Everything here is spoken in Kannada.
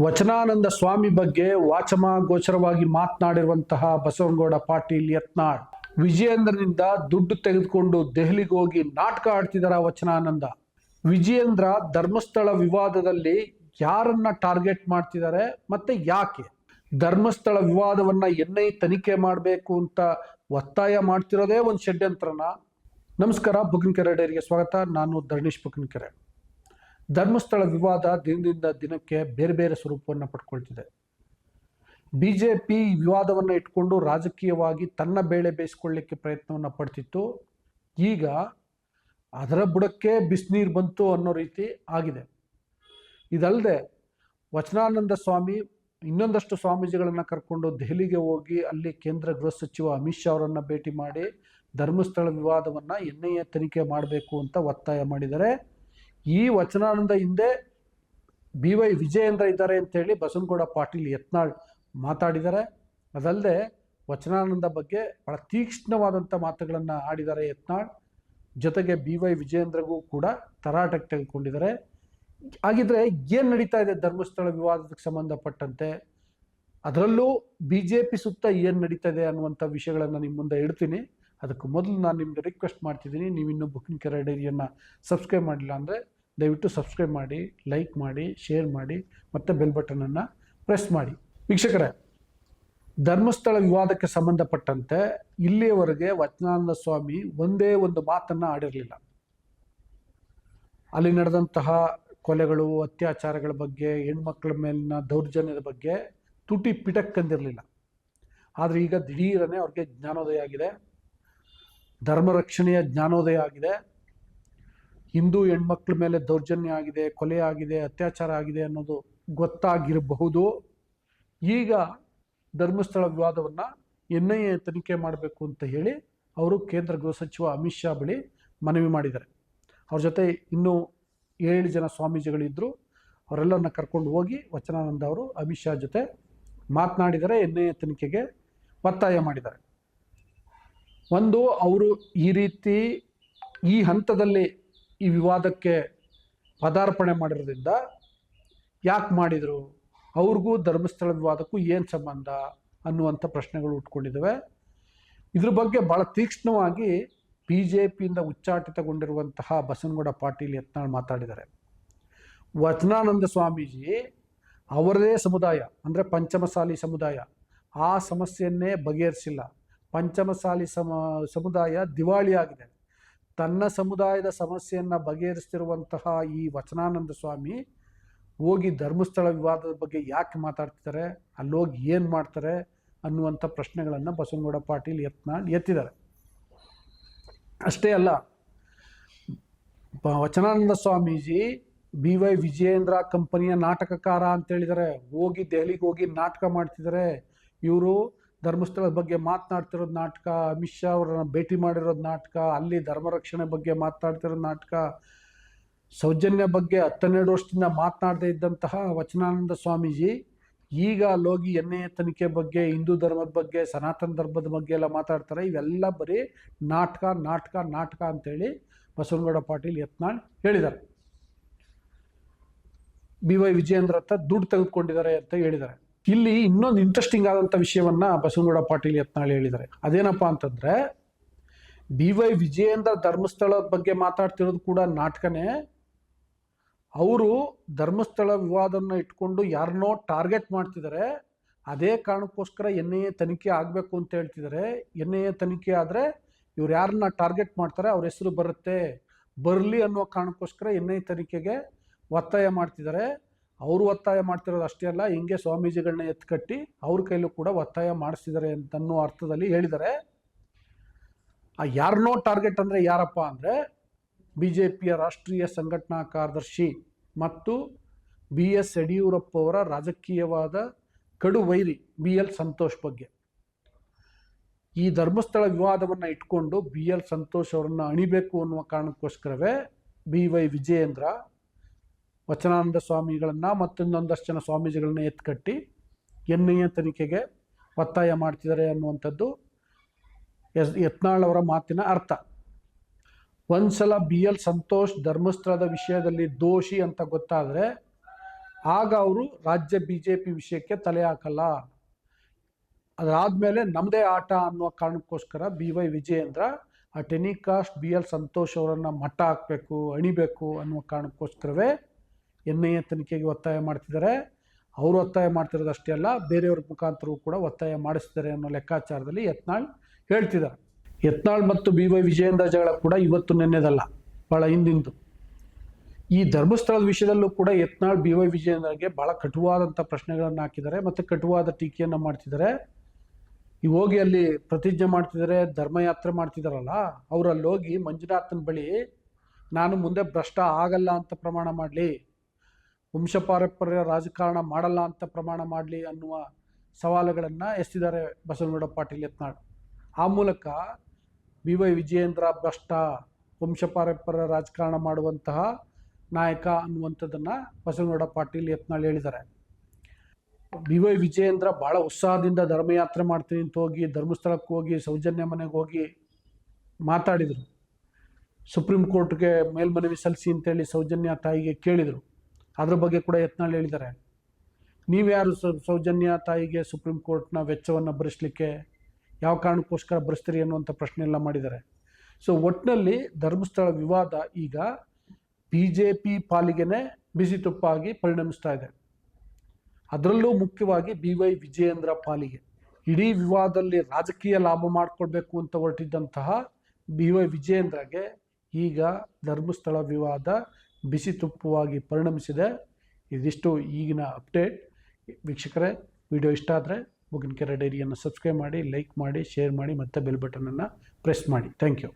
ವಚನಾನಂದ ಸ್ವಾಮಿ ಬಗ್ಗೆ ವಾಚಮ ಗೋಚರವಾಗಿ ಮಾತನಾಡಿರುವಂತಹ ಬಸವನಗೌಡ ಪಾಟೀಲ್ ಯತ್ನಾಳ್, ವಿಜಯೇಂದ್ರನಿಂದ ದುಡ್ಡು ತೆಗೆದುಕೊಂಡು ದೆಹಲಿಗೆ ಹೋಗಿ ನಾಟಕ ಆಡ್ತಿದಾರ ವಚನಾನಂದ. ವಿಜಯೇಂದ್ರ ಧರ್ಮಸ್ಥಳ ವಿವಾದದಲ್ಲಿ ಯಾರನ್ನ ಟಾರ್ಗೆಟ್ ಮಾಡ್ತಿದ್ದಾರೆ ಮತ್ತೆ ಯಾಕೆ? ಧರ್ಮಸ್ಥಳ ವಿವಾದವನ್ನ ಎನ್ನೈ ತನಿಖೆ ಮಾಡಬೇಕು ಅಂತ ಒತ್ತಾಯ ಮಾಡ್ತಿರೋದೇ ಒಂದು ಷಡ್ಯಂತ್ರನ. ನಮಸ್ಕಾರ ಬುಕಿನ್ಕೆರೆ ಡೈರಿಗೆ ಸ್ವಾಗತ. ನಾನು ಧರ್ಣೀಶ್ ಬುಕಿನ್ಕೆರೆ ಧರ್ಮಸ್ಥಳ ವಿವಾದ ದಿನದಿಂದ ದಿನಕ್ಕೆ ಬೇರೆ ಬೇರೆ ಸ್ವರೂಪವನ್ನು ಪಡ್ಕೊಳ್ತಿದೆ. ಬಿ ಜೆ ಪಿ ವಿವಾದವನ್ನು ಇಟ್ಕೊಂಡು ರಾಜಕೀಯವಾಗಿ ತನ್ನ ಬೇಳೆ ಬೇಯಿಸ್ಕೊಳ್ಳಿಕ್ಕೆ ಪ್ರಯತ್ನವನ್ನು ಪಡ್ತಿತ್ತು. ಈಗ ಅದರ ಬುಡಕ್ಕೆ ಬಿಸಿನೀರು ಬಂತು ಅನ್ನೋ ರೀತಿ ಆಗಿದೆ. ಇದಲ್ಲದೆ ವಚನಾನಂದ ಸ್ವಾಮಿ, ಇನ್ನೊಂದಷ್ಟು ಸ್ವಾಮೀಜಿಗಳನ್ನು ಕರ್ಕೊಂಡು ದೆಹಲಿಗೆ ಹೋಗಿ ಅಲ್ಲಿ ಕೇಂದ್ರ ಗೃಹ ಸಚಿವ ಅಮಿತ್ ಶಾ ಅವರನ್ನು ಭೇಟಿ ಮಾಡಿ ಧರ್ಮಸ್ಥಳ ವಿವಾದವನ್ನು ಎನ್ ಐ ಎ ತನಿಖೆ ಮಾಡಬೇಕು ಅಂತ ಒತ್ತಾಯ ಮಾಡಿದ್ದಾರೆ. ಈ ವಚನಾನಂದ ಹಿಂದೆ ಬಿ ವೈ ವಿಜಯೇಂದ್ರ ಇದ್ದಾರೆ ಅಂತೇಳಿ ಬಸವನಗೌಡ ಪಾಟೀಲ್ ಯತ್ನಾಳ್ ಮಾತಾಡಿದ್ದಾರೆ. ಅದಲ್ಲದೆ ವಚನಾನಂದ ಬಗ್ಗೆ ಬಹಳ ತೀಕ್ಷ್ಣವಾದಂಥ ಮಾತುಗಳನ್ನು ಆಡಿದ್ದಾರೆ ಯತ್ನಾಳ್. ಜೊತೆಗೆ ಬಿ ವೈ ವಿಜಯೇಂದ್ರಗೂ ಕೂಡ ತರಾಟಕ್ಕೆ ತೆಗೆದುಕೊಂಡಿದ್ದಾರೆ. ಹಾಗಿದ್ರೆ ಏನು ನಡೀತಾ ಇದೆ ಧರ್ಮಸ್ಥಳ ವಿವಾದಕ್ಕೆ ಸಂಬಂಧಪಟ್ಟಂತೆ? ಅದರಲ್ಲೂ ಬಿ ಜೆ ಪಿ ಸುತ್ತ ಏನು ನಡೀತಾ ಇದೆ ಅನ್ನುವಂಥ ವಿಷಯಗಳನ್ನು ನಿಮ್ಮ ಮುಂದೆ ಇಡ್ತೀನಿ. ಅದಕ್ಕೆ ಮೊದಲು ನಾನು ನಿಮಗೆ ರಿಕ್ವೆಸ್ಟ್ ಮಾಡ್ತಿದ್ದೀನಿ. ನೀವಿನ್ನೂ ಬುಕಿಂಗ್ ಕೆರೆ ಡೈರಿಯನ್ನು ಸಬ್ಸ್ಕ್ರೈಬ್ ಮಾಡಿಲ್ಲ ಅಂದರೆ ದಯವಿಟ್ಟು ಸಬ್ಸ್ಕ್ರೈಬ್ ಮಾಡಿ ಲೈಕ್ ಮಾಡಿ ಶೇರ್ ಮಾಡಿ, ಮತ್ತು ಬೆಲ್ ಬಟನನ್ನು ಪ್ರೆಸ್ ಮಾಡಿ. ವೀಕ್ಷಕರೇ, ಧರ್ಮಸ್ಥಳ ವಿವಾದಕ್ಕೆ ಸಂಬಂಧಪಟ್ಟಂತೆ ಇಲ್ಲಿಯವರೆಗೆ ವಚನಾನಂದ ಸ್ವಾಮಿ ಒಂದೇ ಒಂದು ಮಾತನ್ನು ಆಡಿರಲಿಲ್ಲ. ಅಲ್ಲಿ ನಡೆದಂತಹ ಕೊಲೆಗಳು, ಅತ್ಯಾಚಾರಗಳ ಬಗ್ಗೆ, ಹೆಣ್ಮಕ್ಳ ಮೇಲಿನ ದೌರ್ಜನ್ಯದ ಬಗ್ಗೆ ತುಟಿ ಪಿಟಕ್ಕಂದಿರಲಿಲ್ಲ. ಆದರೆ ಈಗ ದಿಢೀರನೇ ಅವ್ರಿಗೆ ಜ್ಞಾನೋದಯ ಆಗಿದೆ. ಧರ್ಮ ರಕ್ಷಣೆಯ ಜ್ಞಾನೋದಯ ಆಗಿದೆ. ಹಿಂದೂ ಹೆಣ್ಮಕ್ಳ ಮೇಲೆ ದೌರ್ಜನ್ಯ ಆಗಿದೆ, ಕೊಲೆ ಆಗಿದೆ, ಅತ್ಯಾಚಾರ ಆಗಿದೆ ಅನ್ನೋದು ಗೊತ್ತಾಗಿರಬಹುದು. ಈಗ ಧರ್ಮಸ್ಥಳ ವಿವಾದವನ್ನು ಎನ್ ಐ ಎ ತನಿಖೆ ಮಾಡಬೇಕು ಅಂತ ಹೇಳಿ ಅವರು ಕೇಂದ್ರ ಗೃಹ ಸಚಿವ ಅಮಿತ್ ಶಾ ಬಳಿ ಮನವಿ ಮಾಡಿದ್ದಾರೆ. ಅವ್ರ ಜೊತೆ ಇನ್ನೂ ಏಳು ಜನ ಸ್ವಾಮೀಜಿಗಳಿದ್ದರು ಅವರೆಲ್ಲರನ್ನ ಕರ್ಕೊಂಡು ಹೋಗಿ ವಚನಾನಂದ ಅವರು ಅಮಿತ್ ಶಾ ಜೊತೆ ಮಾತನಾಡಿದರೆ ಎನ್ ಐ ಎ ತನಿಖೆಗೆ ಒತ್ತಾಯ ಮಾಡಿದ್ದಾರೆ. ಒಂದು, ಅವರು ಈ ರೀತಿ ಈ ಹಂತದಲ್ಲಿ ಈ ವಿವಾದಕ್ಕೆ ಪದಾರ್ಪಣೆ ಮಾಡಿರೋದ್ರಿಂದ ಯಾಕೆ ಮಾಡಿದರು? ಅವ್ರಿಗೂ ಧರ್ಮಸ್ಥಳ ವಿವಾದಕ್ಕೂ ಏನು ಸಂಬಂಧ ಅನ್ನುವಂಥ ಪ್ರಶ್ನೆಗಳು ಉಟ್ಕೊಂಡಿದ್ದಾವೆ. ಇದ್ರ ಬಗ್ಗೆ ಭಾಳ ತೀಕ್ಷ್ಣವಾಗಿ ಬಿ ಜೆ ಪಿಯಿಂದ ಉಚ್ಚಾಟಿತಗೊಂಡಿರುವಂತಹ ಬಸನಗೌಡ ಪಾಟೀಲ್ ಯತ್ನಾಳ್ ಮಾತಾಡಿದ್ದಾರೆ. ವಚನಾನಂದ ಸ್ವಾಮೀಜಿ ಅವರದೇ ಸಮುದಾಯ, ಅಂದರೆ ಪಂಚಮಸಾಲಿ ಸಮುದಾಯ, ಆ ಸಮಸ್ಯೆಯನ್ನೇ ಬಗೆಹರಿಸಿಲ್ಲ. ಪಂಚಮಸಾಲಿ ಸಮ, ಸಮುದಾಯ ದಿವಾಳಿಯಾಗಿದೆ. ತನ್ನ ಸಮುದಾಯದ ಸಮಸ್ಯೆಯನ್ನು ಬಗೆಹರಿಸ್ತಿರುವಂತಹ ಈ ವಚನಾನಂದ ಸ್ವಾಮಿ ಹೋಗಿ ಧರ್ಮಸ್ಥಳ ವಿವಾದದ ಬಗ್ಗೆ ಯಾಕೆ ಮಾತಾಡ್ತಿದ್ದಾರೆ, ಅಲ್ಲೋಗಿ ಏನು ಮಾಡ್ತಾರೆ ಅನ್ನುವಂಥ ಪ್ರಶ್ನೆಗಳನ್ನು ಬಸವನಗೌಡ ಪಾಟೀಲ್ ಯತ್ನ ಎತ್ತಿದ್ದಾರೆ. ಅಷ್ಟೇ ಅಲ್ಲ, ವಚನಾನಂದ ಸ್ವಾಮೀಜಿ ಬಿ ವೈ ವಿಜಯೇಂದ್ರ ಕಂಪನಿಯ ನಾಟಕಕಾರ ಅಂತ ಹೇಳಿದ್ದಾರೆ. ಹೋಗಿ ದೆಹಲಿಗೆ ಹೋಗಿ ನಾಟಕ ಮಾಡ್ತಿದ್ದಾರೆ. ಇವರು ಧರ್ಮಸ್ಥಳದ ಬಗ್ಗೆ ಮಾತನಾಡ್ತಿರೋದು ನಾಟಕ, ಅಮಿತ್ ಶಾ ಅವರನ್ನ ಭೇಟಿ ಮಾಡಿರೋದು ನಾಟಕ, ಅಲ್ಲಿ ಧರ್ಮ ರಕ್ಷಣೆ ಬಗ್ಗೆ ಮಾತನಾಡ್ತಿರೋದು ನಾಟಕ, ಸೌಜನ್ಯ ಬಗ್ಗೆ ಹತ್ತೆರಡು ವರ್ಷದಿಂದ ಮಾತನಾಡದೇ ಇದ್ದಂತಹ ವಚನಾನಂದ ಸ್ವಾಮೀಜಿ, ಈಗ ಅಲ್ಲೋಗಿ ಎನ್ ಎ ತನಿಖೆ ಬಗ್ಗೆ, ಹಿಂದೂ ಧರ್ಮದ ಬಗ್ಗೆ, ಸನಾತನ ಧರ್ಮದ ಬಗ್ಗೆ ಎಲ್ಲ ಮಾತಾಡ್ತಾರೆ. ಇವೆಲ್ಲ ಬರೀ ನಾಟಕ ನಾಟಕ ನಾಟಕ ಅಂತೇಳಿ ಬಸವನಗೌಡ ಪಾಟೀಲ್ ಯತ್ನಾಳ್ ಹೇಳಿದ್ದಾರೆ. ಬಿ ವೈ ವಿಜಯೇಂದ್ರ ಹತ್ರ ದುಡ್ಡು ತೆಗೆದುಕೊಂಡಿದ್ದಾರೆ ಅಂತ ಹೇಳಿದ್ದಾರೆ. ಇಲ್ಲಿ ಇನ್ನೊಂದು ಇಂಟ್ರೆಸ್ಟಿಂಗ್ ಆದಂಥ ವಿಷಯವನ್ನ ಬಸವನಗೌಡ ಪಾಟೀಲ್ ಯತ್ನಾಳ್ ಹೇಳಿದ್ದಾರೆ. ಅದೇನಪ್ಪ ಅಂತಂದ್ರೆ ಬಿ ವೈ ವಿಜಯೇಂದ್ರ ಧರ್ಮಸ್ಥಳದ ಬಗ್ಗೆ ಮಾತಾಡ್ತಿರೋದು ಕೂಡ ನಾಟಕನೇ. ಅವರು ಧರ್ಮಸ್ಥಳ ವಿವಾದವನ್ನು ಇಟ್ಕೊಂಡು ಯಾರನ್ನೋ ಟಾರ್ಗೆಟ್ ಮಾಡ್ತಿದ್ದಾರೆ. ಅದೇ ಕಾರಣಕ್ಕೋಸ್ಕರ ಎನ್ ಐ ಎ ತನಿಖೆ ಆಗಬೇಕು ಅಂತ ಹೇಳ್ತಿದ್ದಾರೆ. ಎನ್ ಐ ಎ ತನಿಖೆ ಆದರೆ ಇವ್ರು ಯಾರನ್ನ ಟಾರ್ಗೆಟ್ ಮಾಡ್ತಾರೆ, ಅವ್ರ ಹೆಸರು ಬರುತ್ತೆ, ಬರಲಿ ಅನ್ನೋ ಕಾರಣಕ್ಕೋಸ್ಕರ ಎನ್ ಐ ತನಿಖೆಗೆ ಒತ್ತಾಯ ಮಾಡ್ತಿದ್ದಾರೆ. ಅವರು ಒತ್ತಾಯ ಮಾಡ್ತಿರೋದು ಅಷ್ಟೇ ಅಲ್ಲ, ಹಿಂಗೆ ಸ್ವಾಮೀಜಿಗಳನ್ನ ಎತ್ಕಟ್ಟಿ ಅವ್ರ ಕೈಲೂ ಕೂಡ ಒತ್ತಾಯ ಮಾಡಿಸ್ತಿದ್ದಾರೆ ಅಂತ ಅನ್ನೋ ಅರ್ಥದಲ್ಲಿ ಹೇಳಿದ್ದಾರೆ. ಆ ಯಾರನ್ನೋ ಟಾರ್ಗೆಟ್ ಅಂದರೆ ಯಾರಪ್ಪ ಅಂದರೆ ಬಿ ಜೆ ಪಿಯ ರಾಷ್ಟ್ರೀಯ ಸಂಘಟನಾ ಕಾರ್ಯದರ್ಶಿ ಮತ್ತು ಬಿ ಎಸ್ ಯಡಿಯೂರಪ್ಪ ಅವರ ರಾಜಕೀಯವಾದ ಕಡು ವೈರಿ ಬಿ ಎಲ್ ಸಂತೋಷ್ ಬಗ್ಗೆ. ಈ ಧರ್ಮಸ್ಥಳ ವಿವಾದವನ್ನು ಇಟ್ಕೊಂಡು ಬಿ ಎಲ್ ಸಂತೋಷ್ ಅವರನ್ನು ಅಣಿಬೇಕು ಅನ್ನುವ ಕಾರಣಕ್ಕೋಸ್ಕರವೇ ಬಿ ವೈ ವಿಜಯೇಂದ್ರ ವಚನಾನಂದ ಸ್ವಾಮಿಗಳನ್ನು ಮತ್ತೊಂದೊಂದಷ್ಟು ಜನ ಸ್ವಾಮೀಜಿಗಳನ್ನ ಎತ್ಕಟ್ಟಿ ಎನ್ ಐ ತನಿಖೆಗೆ ಒತ್ತಾಯ ಮಾಡ್ತಿದ್ದಾರೆ ಅನ್ನುವಂಥದ್ದು ಎಸ್ ಯತ್ನಾಳ್ ಅವರ ಮಾತಿನ ಅರ್ಥ. ಒಂದ್ಸಲ ಬಿ ಎಲ್ ಸಂತೋಷ್ ಧರ್ಮಸ್ಥಳದ ವಿಷಯದಲ್ಲಿ ದೋಷಿ ಅಂತ ಗೊತ್ತಾದರೆ ಆಗ ಅವರು ರಾಜ್ಯ ಬಿ ಜೆ ಪಿ ವಿಷಯಕ್ಕೆ ತಲೆ ಹಾಕಲ್ಲ. ಅದಾದಮೇಲೆ ನಮ್ಮದೇ ಆಟ ಅನ್ನುವ ಕಾರಣಕ್ಕೋಸ್ಕರ ಬಿ ವೈ ವಿಜಯೇಂದ್ರ ಆ ಟೆನಿಕಾಸ್ಟ್ ಬಿ ಎಲ್ ಸಂತೋಷ್ ಅವರನ್ನು ಮಟ್ಟ ಹಾಕಬೇಕು, ಅಣಿಬೇಕು ಅನ್ನುವ ಕಾರಣಕ್ಕೋಸ್ಕರವೇ ಎನ್ ಐ ಎ ತನಿಖೆಗೆ ಒತ್ತಾಯ ಮಾಡ್ತಿದ್ದಾರೆ. ಅವರು ಒತ್ತಾಯ ಮಾಡ್ತಿರೋದಷ್ಟೇ ಅಲ್ಲ, ಬೇರೆಯವ್ರ ಮುಖಾಂತರವೂ ಕೂಡ ಒತ್ತಾಯ ಮಾಡಿಸ್ತಾರೆ ಅನ್ನೋ ಲೆಕ್ಕಾಚಾರದಲ್ಲಿ ಯತ್ನಾಳ್ ಹೇಳ್ತಿದ್ದಾರೆ. ಯತ್ನಾಳ್ ಮತ್ತು ಬಿ ವೈ ವಿಜಯೇಂದ್ರ ಜಗಳ ಕೂಡ ಇವತ್ತು ನೆನ್ನೆದಲ್ಲ ಭಾಳ ಹಿಂದಿಂದು. ಈ ಧರ್ಮಸ್ಥಳದ ವಿಷಯದಲ್ಲೂ ಕೂಡ ಯತ್ನಾಳ್, ಬಿ ವೈ ವಿಜಯೇಂದ್ರಗೆ ಭಾಳ ಕಟುವಾದಂಥ ಪ್ರಶ್ನೆಗಳನ್ನು ಹಾಕಿದ್ದಾರೆ ಮತ್ತು ಕಟುವಾದ ಟೀಕೆಯನ್ನು ಮಾಡ್ತಿದ್ದಾರೆ. ಈಗ ಹೋಗಿ ಅಲ್ಲಿ ಪ್ರತಿಜ್ಞೆ ಮಾಡ್ತಿದ್ದಾರೆ, ಧರ್ಮಯಾತ್ರೆ ಮಾಡ್ತಿದ್ದಾರಲ್ಲ, ಅವರಲ್ಲಿ ಹೋಗಿ ಮಂಜುನಾಥನ ಬಳಿ, ನಾನು ಮುಂದೆ ಭ್ರಷ್ಟ ಆಗಲ್ಲ ಅಂತ ಪ್ರಮಾಣ ಮಾಡಲಿ ವಂಶಪಾರಂಪರ್ಯ ರಾಜಕಾರಣ ಮಾಡಲ್ಲ ಅಂತ ಪ್ರಮಾಣ ಮಾಡಲಿ ಅನ್ನುವ ಸವಾಲುಗಳನ್ನು ಎಸ್ತಿದ್ದಾರೆ ಬಸವನಗೌಡ ಪಾಟೀಲ್ ಯತ್ನಾಳ್. ಆ ಮೂಲಕ ಬಿ ವೈ ವಿಜಯೇಂದ್ರ ಭ್ರಷ್ಟ ವಂಶಪಾರಂಪರ್ಯ ರಾಜಕಾರಣ ಮಾಡುವಂತಹ ನಾಯಕ ಅನ್ನುವಂಥದ್ದನ್ನು ಬಸವನಗೌಡ ಪಾಟೀಲ್ ಯತ್ನಾಳ್ ಹೇಳಿದ್ದಾರೆ. ಬಿ ವೈ ವಿಜಯೇಂದ್ರ ಭಾಳ ಉತ್ಸಾಹದಿಂದ ಧರ್ಮಯಾತ್ರೆ ಮಾಡ್ತೀನಿ ಅಂತ ಹೋಗಿ, ಧರ್ಮಸ್ಥಳಕ್ಕೆ ಹೋಗಿ, ಸೌಜನ್ಯ ಮನೆಗೆ ಹೋಗಿ ಮಾತಾಡಿದರು. ಸುಪ್ರೀಂ ಕೋರ್ಟ್ಗೆ ಮೇಲ್ಮನವಿ ಸಲ್ಲಿಸಿ ಅಂತೇಳಿ ಸೌಜನ್ಯ ತಾಯಿಗೆ ಕೇಳಿದರು. ಅದ್ರ ಬಗ್ಗೆ ಕೂಡ ಯತ್ನಾಳ್ ಹೇಳಿದ್ದಾರೆ. ನೀವ್ಯಾರು ಸೌಜನ್ಯ ತಾಯಿಗೆ ಸುಪ್ರೀಂ ಕೋರ್ಟ್ನ ವೆಚ್ಚವನ್ನು ಭರಿಸಲಿಕ್ಕೆ ಯಾವ ಕಾರಣಕ್ಕೋಸ್ಕರ ಭರಿಸ್ತೀರಿ ಅನ್ನುವಂಥ ಪ್ರಶ್ನೆ ಎಲ್ಲ ಮಾಡಿದ್ದಾರೆ. ಸೊ ಒಟ್ಟಿನಲ್ಲಿ ಧರ್ಮಸ್ಥಳ ವಿವಾದ ಈಗ ಬಿ ಜೆ ಪಿ ಪಾಲಿಗೆನೇ ಬಿಸಿ ತುಪ್ಪಾಗಿ ಪರಿಣಮಿಸ್ತಾ ಇದೆ. ಅದರಲ್ಲೂ ಮುಖ್ಯವಾಗಿ ಬಿ ವೈ ವಿಜಯೇಂದ್ರ ಪಾಲಿಗೆ. ಇಡೀ ವಿವಾದದಲ್ಲಿ ರಾಜಕೀಯ ಲಾಭ ಮಾಡಿಕೊಳ್ಬೇಕು ಅಂತ ಹೊರಟಿದ್ದಂತಹ ಬಿ ವೈ ವಿಜಯೇಂದ್ರಗೆ ಈಗ ಧರ್ಮಸ್ಥಳ ವಿವಾದ ಬಿಸಿ ತುಪ್ಪವಾಗಿ ಪರಿಣಮಿಸಿದೆ. ಇದಿಷ್ಟು ಈಗಿನ ಅಪ್ಡೇಟ್. ವೀಕ್ಷಕರೇ, ವಿಡಿಯೋ ಇಷ್ಟ ಆದರೆ ಮುಗಿನಕೆರೆ ಡೈರಿಯನ್ನು ಸಬ್ಸ್ಕ್ರೈಬ್ ಮಾಡಿ, ಲೈಕ್ ಮಾಡಿ, ಶೇರ್ ಮಾಡಿ, ಮತ್ತು ಬೆಲ್ ಬಟನನ್ನು ಪ್ರೆಸ್ ಮಾಡಿ. Thank you.